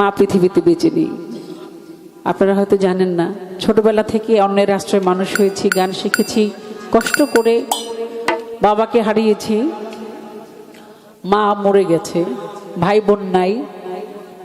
মা পৃথিবীতে বেঁচে নেই। আপনারা হয়তো জানেন না, ছোটবেলা থেকে অন্যের রাষ্ট্রের মানুষ হয়েছি, গান শিখেছি, কষ্ট করে বাবাকে হারিয়েছি। মা মরে গেছে ভাই বোন নাই।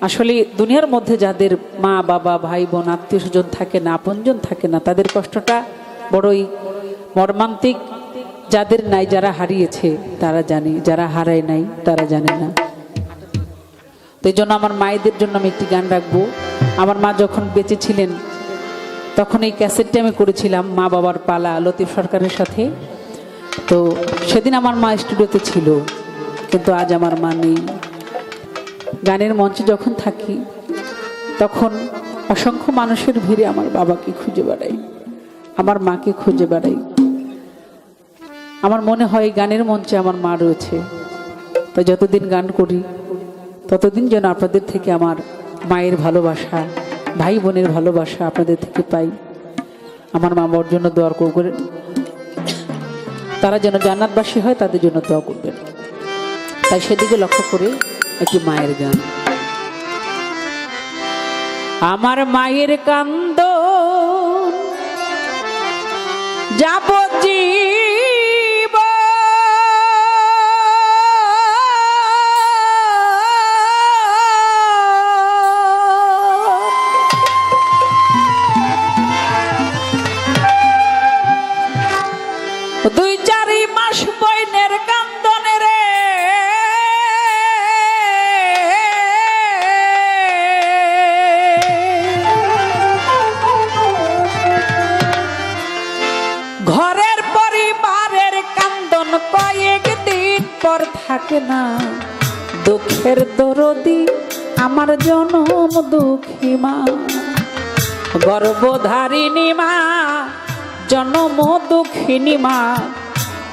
আসলে দুনিয়ার মধ্যে যাদের মা, বাবা ভাই বোন আত্মীয় স্বজন থাকে না, আপনজন থাকে না, তাদের কষ্টটা বড়ই মর্মান্তিক। যাদের নাই, যারা হারিয়েছে, তারা জানে, যারা হারায় নাই, তারা জানে না। তো এই জন্য আমার মায়েদের জন্য আমি একটি গান রাখব। আমার মা যখন বেঁচে ছিলেন, তখন এই ক্যাসেটটি আমি করেছিলাম মা বাবার পালা লতিফ সরকারের সাথে। তো সেদিন আমার মা স্টুডিওতে ছিল, কিন্তু আজ আমার মা নেই। গানের মঞ্চে যখন থাকি, তখন অসংখ্য মানুষের ভিড়ে আমার বাবাকে খুঁজে বেড়াই, আমার মাকে খুঁজে বেড়াই। আমার মনে হয় গানের মঞ্চে আমার মা রয়েছে। তো যতদিন গান করি ততদিন যেন আপনাদের থেকে আমার মায়ের ভালোবাসা ভাই বোনের ভালোবাসা আপনাদের থেকে পাই। আমার মা বাবার জন্য দোয়া করবেন। তারা যেন জান্নাতবাসী হয়, তাদের জন্য দোয়া করবেন। তাই সেদিকে লক্ষ্য করে একটি মায়ের গান। আমার মায়ের কান্দ যাব কান্দনে রে। ঘরের পরিবারের কান্দন কয়েক দিন পর থাকে না। দুঃখের দরদি আমার জনম দুঃখী মা। গর্ভধারিণী মা, জনম দুঃখিনী মা।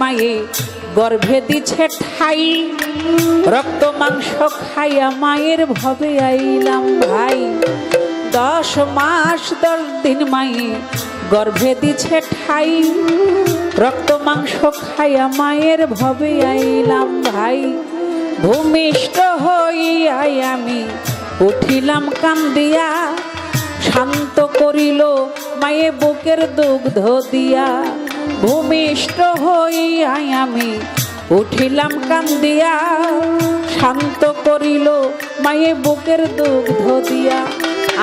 মায়ে গর্ভে দিছে ঠাই। রক্ত মাংস খাইয়া মায়ের ভবে আইলাম ভাই। দশ মাস, দশ দিন মায়ে গর্ভে দিছে ঠাই। রক্ত মাংস খাইয়া মায়ের ভবে আইলাম ভাই। ভূমিষ্ঠ হইয়াই আমি উঠিলাম কান্দিয়া, শান্ত করিল মায়ে বুকের দুগ্ধ দিয়া। ভূমিষ্ঠ হইয়াই আমি উঠিলাম কান্দিয়া, শান্ত করিল মায়ে বুকের দুগ্ধ দিয়া।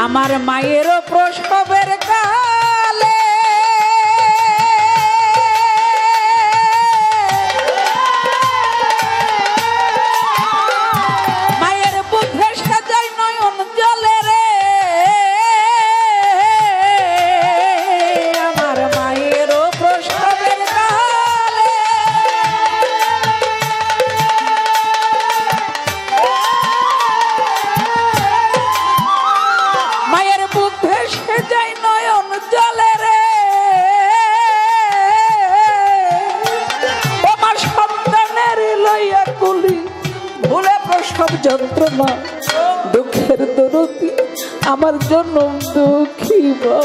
আমার মায়েরও প্রসবের কালে যন্ত্রণা দুঃখের দরতি আমার জন্য দুঃখী মা।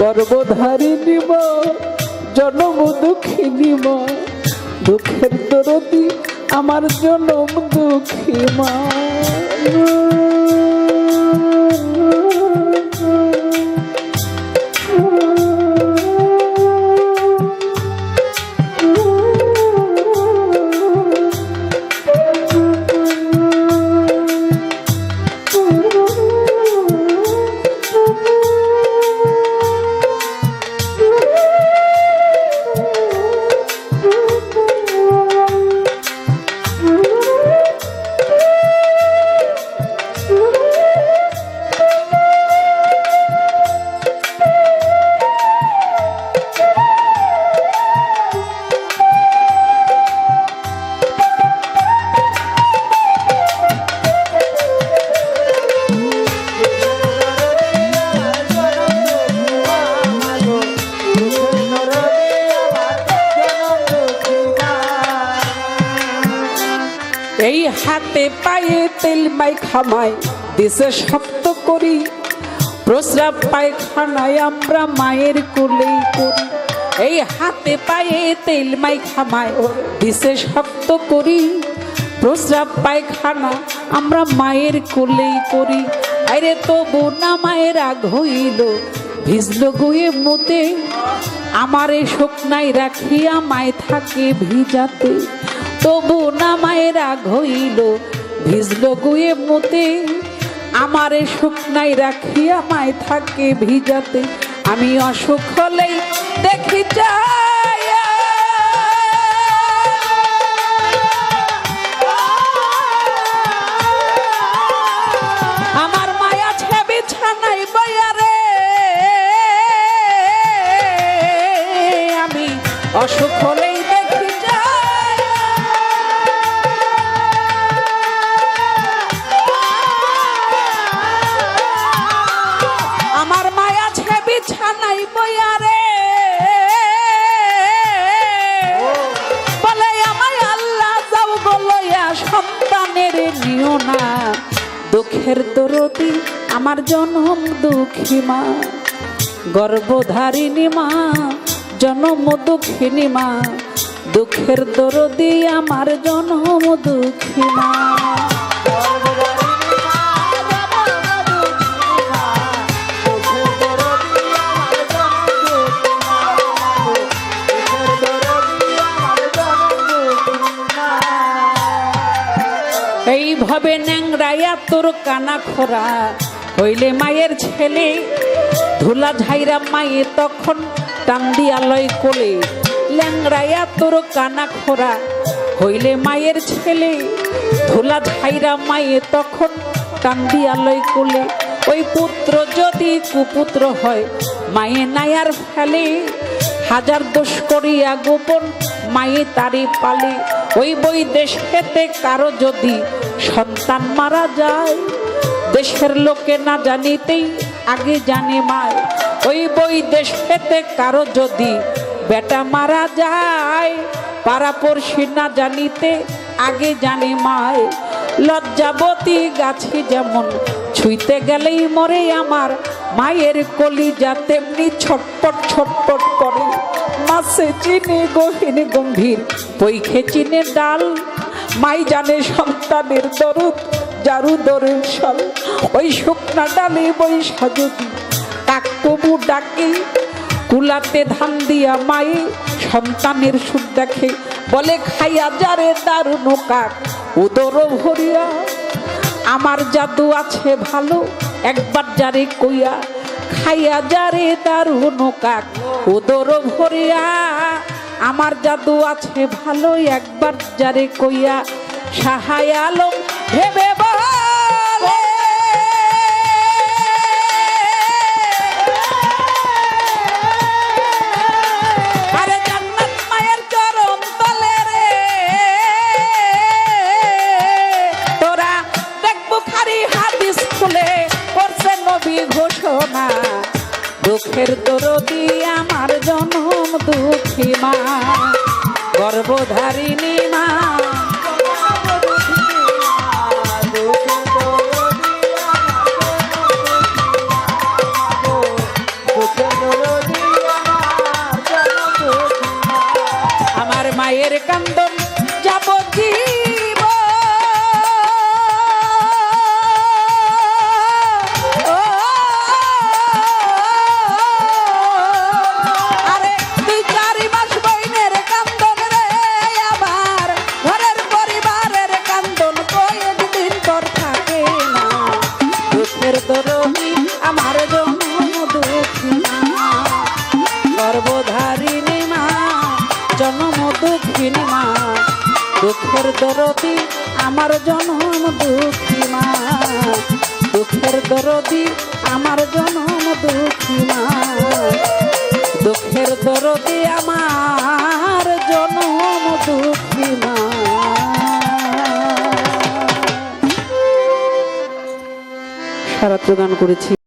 গর্বধারিণী মা, জন্ম দুঃখিনী মা। দুঃখের দরতি আমার জনম দুঃখী মা। হাতে পায়ে তেল মাই খামাই দেশে শক্ত করি। প্রস্রাব পায়খানায় আমরা মায়ের কোলেই করি। এই হাতে পায়ে তেল মাই খামায় দেশে শক্ত করি। প্রস্রাব পায়খানা আমরা মায়ের কোলেই করি। আরে তবু না মায়ের আগ হইল, ভিজল গুয়ে মুতে। আমারে শুকনাই রাখিয়া মায় থাকে ভিজাতে। তবু না মায়েরা হইল, ভিজল গুয়ে মতে। আমারে শুকনাই রাখিয়া মায় থাকে ভিজাতে। আমি অসুখ হলেই দেখি যাইয়া দুঃখের দরদি, আমার জনম দুঃখী মা। গর্ভধারিণী মা, জনম দুঃখিনী মা। দুঃখের দরদি, আমার জনম দুঃখী মা। এইভাবে ন্যাংরাইয়া তোর কানা খোরা। হইলে মায়ের ছেলে, ধুলা ঝাইরা মায়ে তখন টান দিয়ালয় কোলে। ল্যাংরাইয়া তোর কানা খোরা। হইলে মায়ের ছেলে, ধুলা ঝাইরা মায়ে তখন টান দিয়ালয় কোলে। ওই পুত্র যদি কুপুত্র হয়, মায়ে নায়ার ফেলে। হাজার দোষ করিয়া গোপন মায়ে তারি পালে। ওই বই দেশ পেতে কারও যদি সন্তান মারা যায়, দেশের লোকে না জানিতেই আগে জানে মায়। ওই বই দেশ পেতে কারও যদি বেটা মারা যায়, পাড়াপড়শি না জানিতে আগে জানে মায়। লজ্জাবতী গাছে যেমন ছুঁইতে গেলেই মরে আমার মায়ের কলিজা, তেমনি ছটপট ছটপট করে। মাসে চিনে গহীন গম্ভীর পৈখে চিনে ডাল মাই জানে সন্তানের দরদ জারু দরের সাল। ওই শুকনা ডালে বৈশা যদি কাক কবু ডাকে। কুলাতে ধান দিয়া মায়ে সন্তানের সুখ দেখে। বলে খাইয়া যারে দারুণ কাক উদর ভরিয়া। আমার জাদু আছে ভালো, একবার যারে কইয়া খাইয়া যারে দারুণ কাক উদর ভরিয়া। আমার জাদু আছে ভালোই একবার যারে কইয়া সাহায় আলম ভেবে বলে। দুঃখের দরদি আমার জনম দুঃখী মা গর্ভধারিণী মা। আমার মায়ের কান্দন আমার জনম দুঃখী মা। দুঃখের দরদি আমার জনম দুঃখী মা। দুঃখের দরদি আমার জনম দুঃখী মা। সারাত্র গান করেছি।